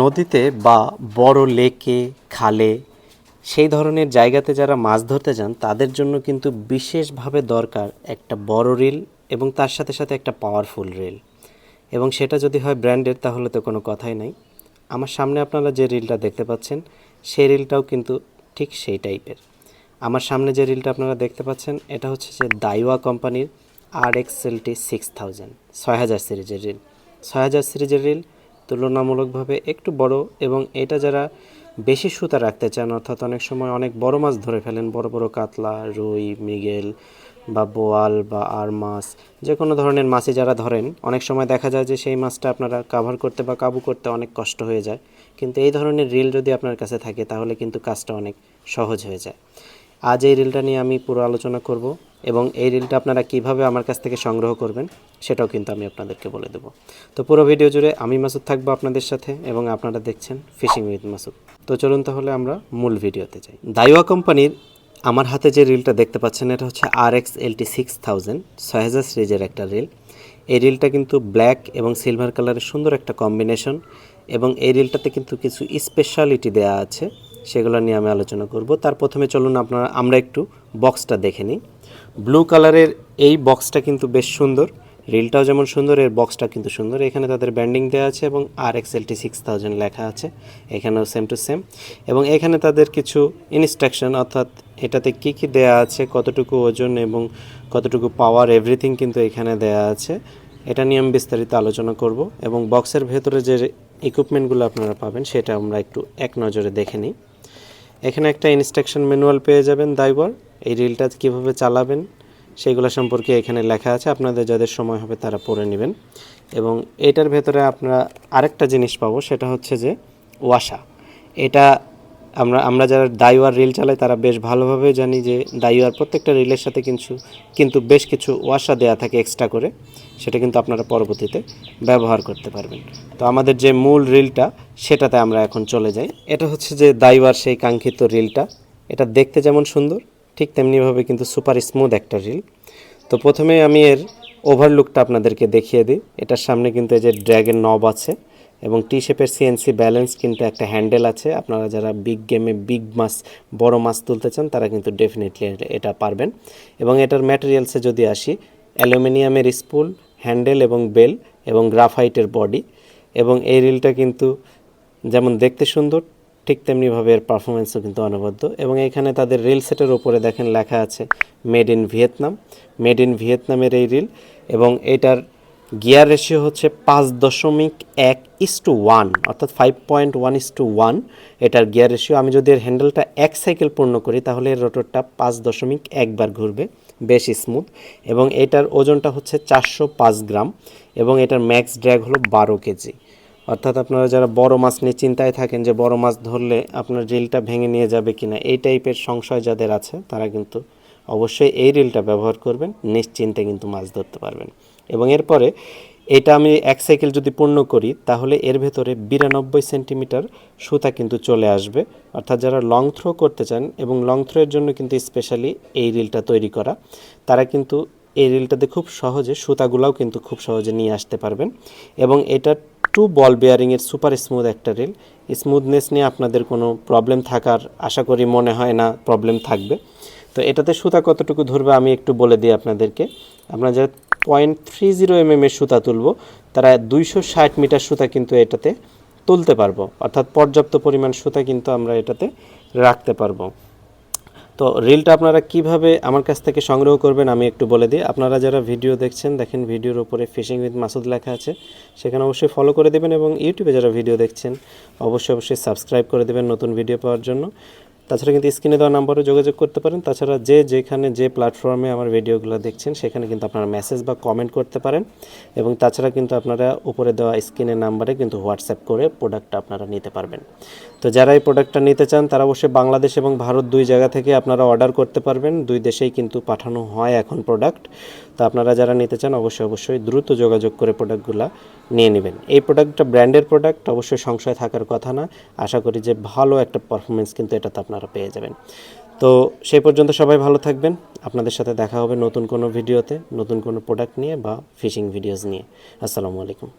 নদীতে বা বড় লেকে, খালে সেই ধরনের জায়গাতে যারা মাছ ধরতে যান, তাদের জন্য কিন্তু বিশেষভাবে দরকার একটা বড় রিল এবং তার সাথে সাথে একটা পাওয়ারফুল রিল এবং সেটা যদি হয় ব্র্যান্ডের তাহলে তো কোনো কথাই নাই। আমার সামনে আপনারা যে রিলটা দেখতে পাচ্ছেন, সেই রিলটাও কিন্তু ঠিক সেই টাইপের আমার সামনে যে রিলটা আপনারা দেখতে পাচ্ছেন, এটা হচ্ছে যে দাইওয়া কোম্পানির R X LT six thousand ছয় হাজার সিরিজের রিল ছয় হাজার সিরিজের রিল তুলনামূলকভাবে একটু বড় এবং এটা যারা বেশি সুতা রাখতে চান, অর্থাৎ অনেক সময় অনেক বড় মাছ ধরে ফেলেন, বড় বড় কাতলা, রুই, মৃগেল বা বোয়াল বা আর মাছ যে কোনো ধরনের মাছই যারা ধরেন, অনেক সময় দেখা যায় যে সেই মাছটা আপনারা কাভার করতে বা কাবু করতে অনেক কষ্ট হয়ে যায়। কিন্তু এই ধরনের রিল যদি আপনার কাছে থাকে, তাহলে কিন্তু কাজটা অনেক সহজ হয়ে যায়। আজ এই রিলটা নিয়ে আমি পুরো আলোচনা করব এবং এই রিলটা আপনারা কীভাবে আমার কাছ থেকে সংগ্রহ করবেন সেটাও কিন্তু আমি আপনাদেরকে বলে দেবো। তো পুরো ভিডিও জুড়ে আমি মাসুদ থাকব আপনাদের সাথে এবং আপনারা দেখছেন ফিশিং উইথ মাসুদ। তো চলুন তাহলে আমরা মূল ভিডিওতে যাই। দাইওয়া কোম্পানির আমার হাতে যে রিলটা দেখতে পাচ্ছেন এটা হচ্ছে R X LT six thousand হাজার সিরিজের একটা রিল। এই রিলটা কিন্তু ব্ল্যাক এবং সিলভার কালারের সুন্দর একটা কম্বিনেশন এবং এই রিলটাতে কিন্তু কিছু স্পেশালিটি দেওয়া আছে। সেগুলো নিয়ে আমি আলোচনা করব। তার প্রথমে চলুন আপনারা, আমরা একটু বক্সটা দেখে নিই। ব্লু কালারের এই বক্সটা কিন্তু বেশ সুন্দর। রিলটাও যেমন সুন্দর, এর বক্সটা কিন্তু সুন্দর। এখানে তাদের ব্যান্ডিং দেওয়া আছে এবং R X LT six thousand লেখা আছে। এখানেও সেম টু সেম এবং এখানে তাদের কিছু ইনস্ট্রাকশন অর্থাৎ এটাতে কি কি দেয়া আছে, কতটুকু ওজন এবং কতটুকু পাওয়ার এভরিথিং কিন্তু এখানে দেয়া আছে। এটা নিয়ে আমি বিস্তারিত আলোচনা করব। এবং বক্সের ভেতরে যে ইকুইপমেন্টগুলো আপনারা পাবেন, সেটা আমরা একটু এক নজরে দেখে নিই। এখানে একটা ইনস্ট্রাকশন ম্যানুয়াল পেয়ে যাবেন দাইবর এই রিলটা কীভাবে চালাবেন, সেগুলো সম্পর্কে এখানে লেখা আছে। আপনাদের যাদের সময় হবে তারা পড়ে নেবেন। এবং এটার ভেতরে আপনারা আরেকটা জিনিস পাবো, সেটা হচ্ছে যে ওয়াশা এটা আমরা আমরা যারা দাইওয়ার রিল চালাই, তারা বেশ ভালোভাবে জানি যে দাইওয়ার প্রত্যেকটা রিলের সাথে কিন্তু কিন্তু বেশ কিছু ওয়াশা দেয়া থাকে এক্সট্রা করে। সেটা কিন্তু আপনারা পরবর্তীতে ব্যবহার করতে পারবেন। তো আমাদের যে মূল রিলটা সেটাতে আমরা এখন চলে যাই। এটা হচ্ছে যে দাইওয়ার সেই কাঙ্ক্ষিত রিলটা এটা দেখতে যেমন সুন্দর, ঠিক তেমনিভাবে কিন্তু সুপার স্মুথ একটা রিল তো প্রথমে আমি এর ওভারলুকটা আপনাদেরকে দেখিয়ে দিই। এটার সামনে কিন্তু এই যে ড্র্যাগের নব আছে এবং টি শেপের সিএনসি ব্যালেন্স কিন্তু একটা হ্যান্ডেল আছে। আপনারা যারা বিগ গেমে বিগ মাছ, বড় মাছ তুলতে চান, তারা কিন্তু ডেফিনেটলি এটা পারবেন। এবং এটার ম্যাটেরিয়ালসে যদি আসি, অ্যালুমিনিয়ামের স্পুল হ্যান্ডেল এবং বেল এবং গ্রাফাইটের বডি এবং এই রিলটা কিন্তু যেমন দেখতে সুন্দর, ঠিক তেমনিভাবে এর পারফরমেন্সও কিন্তু অনবদ্য। এবং এখানে তাদের রিল সেটের ওপরে দেখেন লেখা আছে made in Vietnam made in ভিয়েতনামের এই রিল এবং এটার গিয়ার রেশিও হচ্ছে পাঁচ দশমিক এক ইস টু ওয়ান অর্থাৎ five point one is two one এটার গিয়ার রেশিও আমি যদি এর হ্যান্ডেলটা এক সাইকেল পূর্ণ করি, তাহলে এর রোটরটা পাঁচ দশমিক একবার ঘুরবে, বেশ স্মুথ এবং এটার ওজনটা হচ্ছে চারশো পাঁচ গ্রাম, এবং এটার ম্যাক্স ড্র্যাগ হলো বারো কেজি। অর্থাৎ আপনারা যারা বড় মাছ নিয়ে চিন্তায় থাকেন যে বড় মাছ ধরলে আপনার রিলটা ভেঙে নিয়ে যাবে কিনা, এই টাইপের সংশয় যাদের আছে, তারা কিন্তু অবশ্যই এই রিলটা ব্যবহার করবেন, নিশ্চিন্তে কিন্তু মাছ ধরতে পারবেন। এবং এরপরে এটা আমি এক সাইকেল যদি পূর্ণ করি, তাহলে এর ভেতরে বিরানব্বই সেন্টিমিটার সুতা কিন্তু চলে আসবে। অর্থাৎ যারা লং থ্রো করতে চান এবং লং থ্রোয়ের জন্য কিন্তু স্পেশালি এই রিলটা তৈরি করা, তারা কিন্তু এই রিলটাতে খুব সহজে সুতাগুলাও কিন্তু খুব সহজে নিয়ে আসতে পারবেন। এবং এটা টু বল বেয়ারিংয়ের সুপার স্মুথ একটা রিল। স্মুথনেস নিয়ে আপনাদের কোনো প্রবলেম থাকার আশা করি মনে হয় না প্রবলেম থাকবে। তো এটাতে সুতা কতটুকু ধরবে আমি একটু বলে দিই আপনাদেরকে। আপনারা যারা পয়েন্ট থ্রি জিরো এম এর সুতা তুলব, তারা দুইশো ষাট মিটার সুতা কিন্তু এটাতে তুলতে পারব। অর্থাৎ পর্যাপ্ত পরিমাণ সুতা কিন্তু আমরা এটাতে রাখতে পারব। তো রিলটা আপনারা কীভাবে আমার কাছ থেকে সংগ্রহ করবেন আমি একটু বলে দিই। আপনারা যারা ভিডিও দেখছেন, দেখেন ভিডিওর উপরে ফিশিং উইথ মাসুদ লেখা আছে। সেখানে অবশ্যই ফলো করে দেবেন এবং ইউটিউবে যারা ভিডিও দেখছেন, অবশ্যই অবশ্যই সাবস্ক্রাইব করে দেবেন নতুন ভিডিও পাওয়ার জন্য। তাছাড়া কিন্তু স্ক্রিনে দেওয়া নাম্বারে যোগাযোগ করতে পারেন। তাছাড়া যে যেখানে যে প্ল্যাটফর্মে আমার ভিডিওগুলো দেখছেন, সেখানে কিন্তু আপনারা মেসেজ বা কমেন্ট করতে পারেন। এবং তাছাড়া কিন্তু আপনারা উপরে দেওয়া স্ক্রিনের নাম্বারে কিন্তু হোয়াটসঅ্যাপ করে প্রোডাক্টটা আপনারা নিতে পারবেন। তো যারা এই প্রোডাক্টটা নিতে চান, তারা অবশ্যই বাংলাদেশ এবং ভারত দুই জায়গা থেকে আপনারা অর্ডার করতে পারবেন। দুই দেশেই কিন্তু পাঠানো হয় এখন প্রোডাক্ট তো আপনারা যারা নিতে চান, অবশ্যই অবশ্যই দ্রুত যোগাযোগ করে প্রোডাক্টগুলো নিয়ে নেবেন। এই প্রোডাক্টটা ব্র্যান্ডের প্রোডাক্ট অবশ্যই সংশয় থাকার কথা না। আশা করি যে ভালো একটা পারফরমেন্স কিন্তু এটাতে আপনারা পেয়ে যাবেন। তো সেই পর্যন্ত সবাই ভালো থাকবেন। আপনাদের সাথে দেখা হবে নতুন কোনো ভিডিওতে, নতুন কোনো প্রোডাক্ট নিয়ে বা ফিশিং ভিডিওস নিয়ে। আসসালামু আলাইকুম।